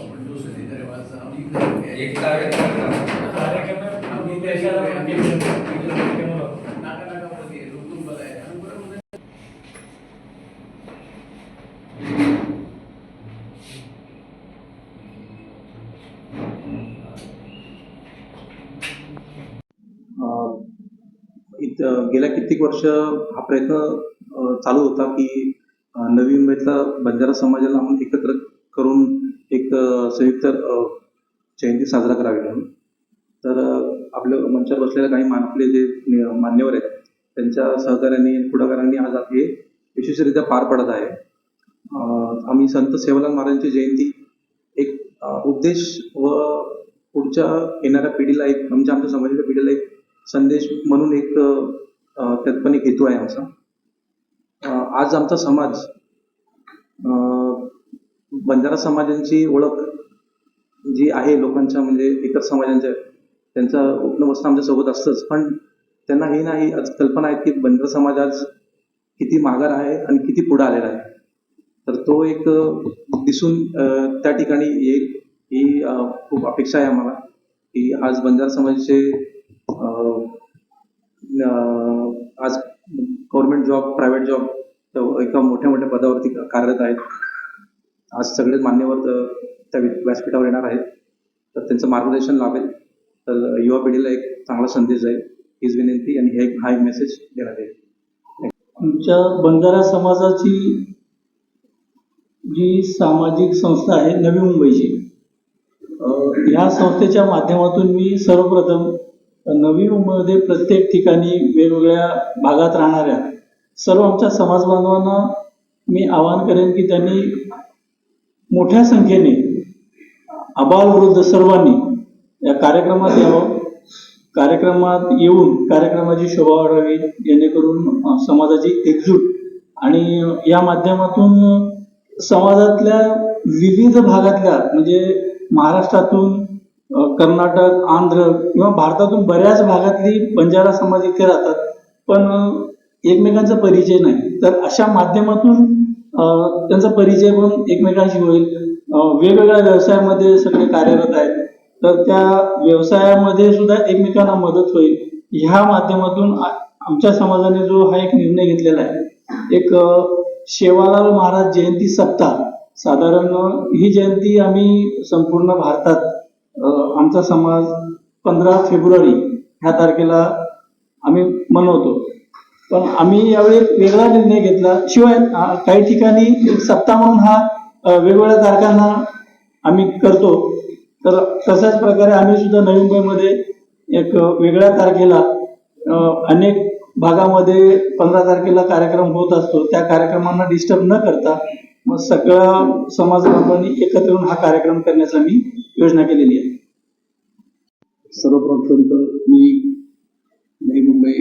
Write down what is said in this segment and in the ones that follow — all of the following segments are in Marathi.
आपण दुसरी दरवाजा कार्यक्रम आम्ही देशाला अं, इथं गेल्या कित्येक वर्ष हा प्रयत्न चालू होता की नवी मुंबईतला बंजारा समाजाला आपण एकत्र करून संयुक्त जयंती साजरा करावी म्हणून. तर आपल्या मंचावर बसलेल्या काही मान आपले जे मान्यवर आहेत त्यांच्या सहकार्याने पुढाकारांनी आज हे यशस्वीरित्या पार पडत आहे. आम्ही संत सेवालाल महाराजांची जयंती एक उपदेश उद्देश व पुढच्या येणाऱ्या पिढीला एक आमच्या आमच्या समाजाच्या पिढीला एक संदेश म्हणून एक अं, त्यात पण एक हेतू आहे आमचा. आज आमचा समाज बंजारा समाजांची ओळख जी आहे लोकांच्या म्हणजे इतर समाजांच्या त्यांचा उठणं बसणं आमच्यासोबत असतंच. पण त्यांना हे नाही आज कल्पना आहे की बंजारा समाज आज किती माघार आहे आणि किती पुढे आलेला आहे. तर तो एक दिसून त्या ठिकाणी येईल ही खूप अपेक्षा आहे आम्हाला की आज बंजारा समाजाचे आज गव्हर्नमेंट जॉब प्रायव्हेट जॉब एका मोठ्या मोठ्या पदावरती कार्यरत आहेत. आज सगळे मान्यवर त्या व्यासपीठावर येणार आहेत. तर त्यांचं मार्गदर्शन लाभेल तर युवा पिढीला एक चांगला संदेश जाईल. हीच विनंती आणि हे एक हा एक मेसेज देण्यात येईल. आमच्या बंजारा समाजाची जी सामाजिक संस्था आहे नवी मुंबईची ह्या संस्थेच्या माध्यमातून मी सर्वप्रथम नवी मुंबईमध्ये प्रत्येक ठिकाणी वेगवेगळ्या भागात राहणाऱ्या सर्व आमच्या समाज बांधवांना मी आवाहन करेन की त्यांनी मोठ्या संख्येने आबालवृद्ध सर्वांनी या कार्यक्रमात यावं. कार्यक्रमात येऊन कार्यक्रमाची शोभा वाढावी जेणेकरून समाजाची एकजूट आणि या माध्यमातून समाजातल्या विविध भागातल्या म्हणजे महाराष्ट्रातून कर्नाटक आंध्र किंवा भारतातून बऱ्याच भागातली बंजारा समाज इथे राहतात. पण एकमेकांचा परिचय नाही. तर अशा माध्यमातून त्यांचा परिचय पण एकमेकांशी होईल. वेगवेगळ्या व्यवसायामध्ये सगळे कार्यरत आहेत. तर त्या व्यवसायामध्ये सुद्धा एकमेकांना मदत होईल. ह्या माध्यमातून आमच्या समाजाने जो हा एक निर्णय घेतलेला आहे. एक शेवालाल महाराज जयंती सप्ताह. साधारण ही जयंती आम्ही संपूर्ण भारतात आमचा समाज पंधरा फेब्रुवारी ह्या तारखेला आम्ही मनवतो. पण आम्ही यावेळी एक वेगळा निर्णय घेतला. शिवाय काही ठिकाणी एक सप्ताह म्हणून हा वेगवेगळ्या तारखांना आम्ही करतो. तर तशाच प्रकारे आम्ही सुद्धा नवी मुंबईमध्ये एक वेगळ्या तारखेला अनेक भागामध्ये पंधरा तारखेला कार्यक्रम होत असतो. त्या कार्यक्रमांना डिस्टर्ब न करता मग सगळ्या समाज बांधवांनी एकत्र येऊन हा कार्यक्रम करण्याचा मी योजना केलेली आहे. सर्वप्रथम तर मी नवी मुंबई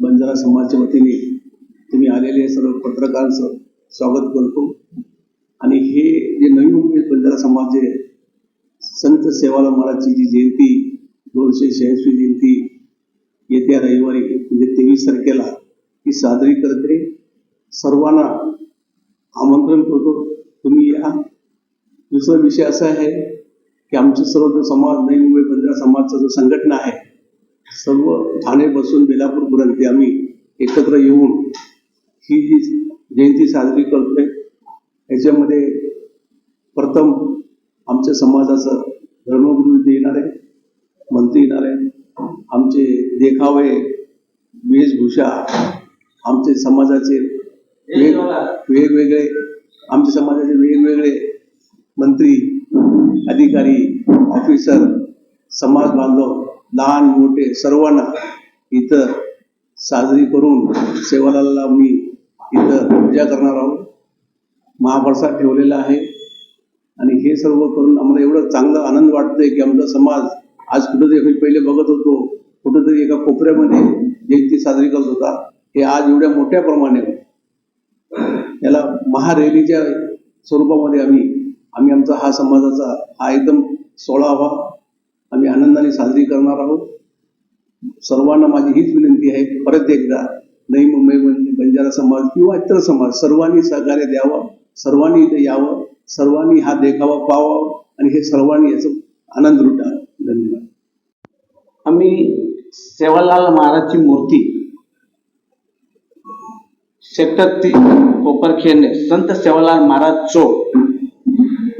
बंजारा समाजच्या वतीने तुम्ही आलेले सर्व पत्रकारांचं स्वागत करतो. आणि हे जे नवी मुंबई बंजारा समाज जे संत सेवाला महाराजची जी जयंती दोनशे शहाऐंशी जयंती येत्या रविवारी म्हणजे तेवीस तारखेला ही साजरी करते. सर्वांना आमंत्रण करतो. तुम्ही या. दुसरा विषय असा आहे की आमचे सर्व जो समाज नवी मुंबई बंजारा समाजचा जो संघटना आहे सर्व ठाणे बसून बेलापूरपर्यंत आम्ही एकत्र येऊन ही जी जयंती साजरी करतोय याच्यामध्ये प्रथम आमच्या समाजाचं धर्मगुरु येणार आहे मंत्री येणार आहे. आमचे देखावे वेशभूषा आमचे समाजाचे वेग वेगवेगळे आमच्या समाजाचे वेगवेगळे मंत्री अधिकारी ऑफिसर समाज बांधव लहान मोठे सर्वांना इथं साजरी करून सेवालाला मी इथं पूजा करणार आहोत. महाप्रसाद ठेवलेला आहे. आणि हे सर्व करून आम्हाला एवढं चांगलं आनंद वाटतोय की आमचा समाज आज कुठंतरी पहिले बघत होतो. कुठंतरी एका कोपऱ्यामध्ये जयंती साजरी करत होता. हे आज एवढ्या मोठ्या प्रमाणे याला महारॅलीच्या स्वरूपामध्ये आम्ही आम्ही आमचा हा समाजाचा हा एकदम सोळावा आम्ही आनंदाने साजरी करणार आहोत. सर्वांना माझी हीच विनंती आहे परत एकदा नवी मुंबई बंजारा समाज किंवा इतर समाज सर्वांनी सहकार्य द्यावं सर्वांनी इथे यावं सर्वांनी हा देखावा पावा आणि हे सर्वांनी याचा आनंद लुटावा. धन्यवाद. आम्ही सेवालाल महाराजची मूर्ती सेक्टर तीन कोपरखेरणे संत सेवालाल महाराज चौक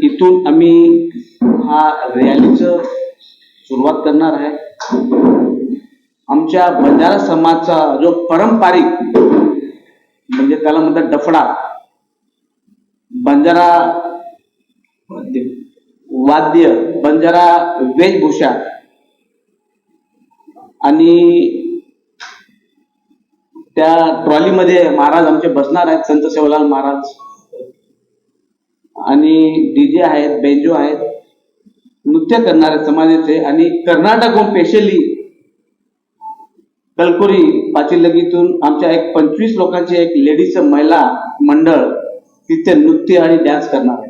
इथून आम्ही हा रॅलीचं सुरुवात करणार आहे. आमच्या बंजारा समाजचा जो पारंपरिक म्हणजे त्याला म्हणतात डफडा बंजारा वाद्य बंजारा वेशभूषा आणि त्या ट्रॉलीमध्ये महाराज आमचे बसणार आहेत संत सेवालाल महाराज. आणि डीजे आहेत बेंजो आहेत नृत्य करणारे समाजाचे आणि कर्नाटकहून स्पेशली कलकोरी पाचिलगीतून आमच्या एक पंचवीस लोकांचे एक लेडीज महिला मंडळ तिथे नृत्य आणि डान्स करणार आहे.